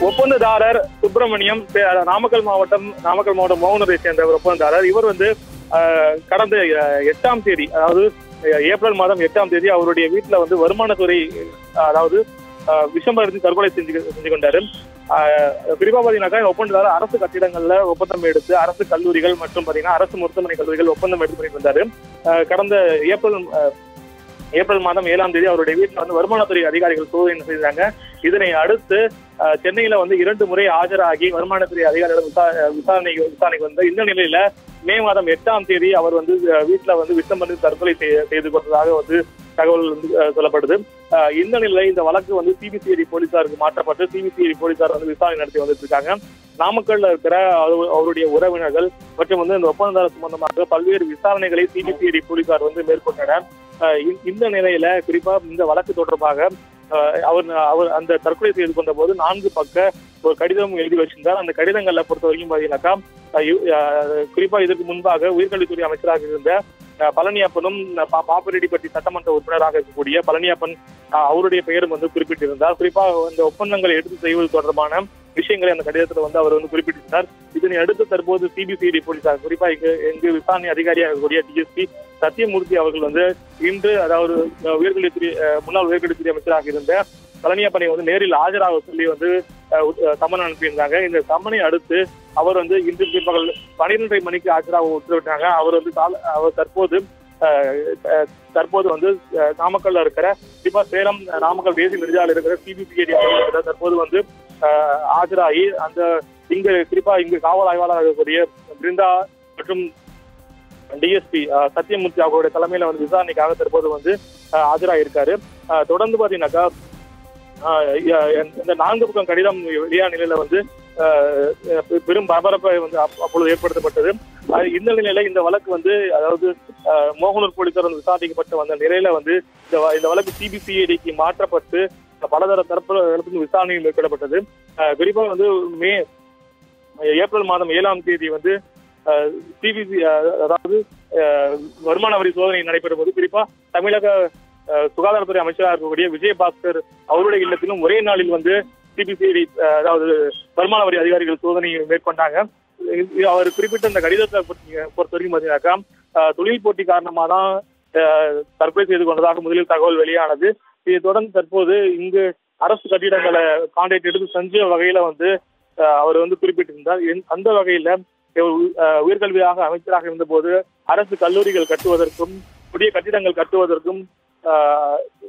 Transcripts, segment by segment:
ஒப்பந்ததாரர் சுப்பிரமணியம் பே- நாமக்கல் மாவட்டம் நாமக்கல் மாவட்டம் மோகனரை சேர்ந்த ஒரு ஒப்பந்ததாரர். இவர் வந்து கடந்த எட்டாம் தேதி அதாவது ஏப்ரல் மாதம் எட்டாம் தேதி அவருடைய வீட்டுல வந்து வருமானத்துறை அதாவது ஆஹ், விஷம் மருந்து தற்கொலை செஞ்சு செஞ்சு கொண்டாரு. குறிப்பா பாத்தீங்கன்னாக்கா இந்த ஒப்பந்ததாரர் அரசு கட்டிடங்கள்ல ஒப்பந்தம் எடுத்து அரசு கல்லூரிகள் மற்றும் பாத்தீங்கன்னா அரசு மருத்துவமனை கல்லூரிகள் ஒப்பந்தம் எடுத்து பண்ணிட்டு வந்தாரு. கடந்த ஏப்ரல் ஏப்ரல் மாதம் ஏழாம் தேதி அவருடைய வீட்டில் வந்து வருமானத்துறை அதிகாரிகள் சோதனை செய்தாங்க? இதனை அடுத்து சென்னையில வந்து இரண்டு முறை ஆஜராகி வருமானத்துறை அதிகாரிகள் விசாரணை விசாரணைக்கு வந்த இந்த நிலையில மே மாதம் எட்டாம் தேதி அவர் வந்து வீட்டுல வந்து விஷம் வந்து தற்கொலை செய்ய- செய்து கொண்டதாக வந்து தகவல் வந்து சொல்லப்படுது. இந்த நிலையில இந்த வழக்கு வந்து சிபிசிஐடி போலீசாருக்கு மாற்றப்பட்டு சிபிசிஐடி போலீசார் வந்து விசாரணை நடத்தி வந்துட்டு இருக்காங்க நாமக்கல்ல இருக்கிற அவரு- அவருடைய உறவினர்கள் மற்றும் வந்து இந்த ஒப்பந்ததாரர் சம்பந்தமாக பல்வேறு விசாரணைகளை சிபிசிஐடி போலீசார் வந்து மேற்கொண்டனர். இந்த- இந்த நிலையில குறிப்பா இந்த வழக்கு தொடர்பாக அவர் அவர் அந்த தற்கொலை செய்து கொண்ட போது நான்கு பக்க ஒரு கடிதம் எழுதி வச்சிருந்தார். அந்த கடிதங்கள்ல பொறுத்த வரைக்கும் பாத்தீங்கன்னாக்கா குறிப்பா இதற்கு முன்பாக உயர்கல்வித்துறை அமைச்சராக இருந்த பழனியப்பனும் பா- பாப்பரெட்டிப்பட்டி சட்டமன்ற உறுப்பினராக இருக்கக்கூடிய பழனியப்பன் அவருடைய பெயரும் வந்து குறிப்பிட்டிருந்தார். குறிப்பா இந்த ஒப்பந்தங்களை எடுத்து செய்வது தொடர்பான விஷயங்களை அந்த கடிதத்துல வந்து அவர் வந்து குறிப்பிட்டிருந்தார். இதனை அடுத்து தற்போது சிபிசிஐடி போலீசார் குறிப்பா இங்கு எங்கு விசாரணை அதிகாரியாக இருக்கக்கூடிய டிஎஸ்பி சத்தியமூர்த்தி அவர்கள் வந்து இன்று அதாவது உயர்கல்வித்துறை முன்னாள் உயர்கல்வித்துறை அமைச்சராக இருந்த பழனியப்பனை வந்து நேரில் ஆஜராக சொல்லி வந்து சம்மன் அனுப்பியிருந்தாங்க. இந்த சம்மனை அடுத்து அவர் வந்து இன்று பிற்பகல் பனிரெண்டரை மணிக்கு ஆஜராக உத்தரவிட்டாங்க. அவர் வந்து அவர் தற்போது அஹ், தற்போது வந்து நாமக்கல்ல இருக்கிற குறிப்பா சேலம் நாமக்கல் தேசிய நெடுஞ்சாலையில் இருக்கிற சிபிசிஐடி தற்போது வந்து ஆஜராகி அந்த இங்கு குறிப்பா இங்கு காவல் ஆய்வாளராக இருக்கக்கூடிய பிருந்தா மற்றும் டிஎஸ்பி சத்யமூர்த்தி அவர்களுடைய தலைமையில வந்து விசாரணைக்காக தற்போது வந்து ஆஜராகிருக்காரு அஹ், தொடர்ந்து பாத்தீங்கன்னாக்கா இந்த நான்கு பக்கம் கடிதம் வெளியான நிலையில வந்து பெரும் பரபரப்பை வந்து அப்பொழுது ஏற்படுத்தப்பட்டது. இந்த நிலையில இந்த வழக்கு வந்து அதாவது மோகனூர் போலீசார் விசாரிக்கப்பட்டு வந்த நிலையில வந்து இந்த இந்த வழக்கு சிபிசிஐடிக்கு மாற்றப்பட்டு பலதர தரப்பு விசாரணை மேற்கொள்ளப்பட்டது. குறிப்பா வந்து மே ஏப்ரல் மாதம் ஏழாம் தேதி வந்து சிபிசி அதாவது வருமான வரி சோதனை நடைபெறும் போது குறிப்பா தமிழக சுகாதாரத்துறை அமைச்சராக இருக்கக்கூடிய விஜயபாஸ்கர் அவருடைய இல்லத்திலும் ஒரே நாளில் வந்து சிபிசிஐடி அதாவது வருமான வரி அதிகாரிகள் சோதனை மேற்கொண்டாங்க. அவர் குறிப்பிட்ட இந்த கடிதத்தை பொறுத்த வரைக்கும் பார்த்தீங்கன்னாக்கா தொழில் போட்டி காரணமாக தான் தற்கொலை செய்து கொண்டதாக முதலில் தகவல் வெளியானது. இதை தொடர்ந்து தற்போது இங்கு அரசு கட்டிடங்களை காண்டாக்ட் எடுத்து செஞ்ச வகையில வந்து அவர் வந்து குறிப்பிட்டிருந்தார். என்- அந்த வகையில உயர்கல்வியாக அமைச்சராக இருந்தபோது அரசு கல்லூரிகள் கட்டுவதற்கும் புதிய கட்டிடங்கள் கட்டுவதற்கும்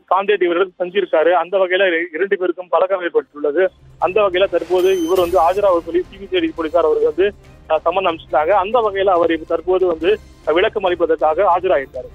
கான்ட்ராக்ட் இவர்கள் செஞ்சிருக்காரு. அந்த வகையில இரண்டு பேருக்கும் பழக்கம் ஏற்பட்டுள்ளது. அந்த வகையில தற்போது இவர் வந்து ஆஜராக சொல்லி சிபிசிஐடி போலீசார் அவருக்கு வந்து சம்மன் அனுப்பிச்சிட்டாங்க அந்த வகையில அவர் தற்போது வந்து விளக்கம் அளிப்பதற்காக ஆஜராகிட்டார்.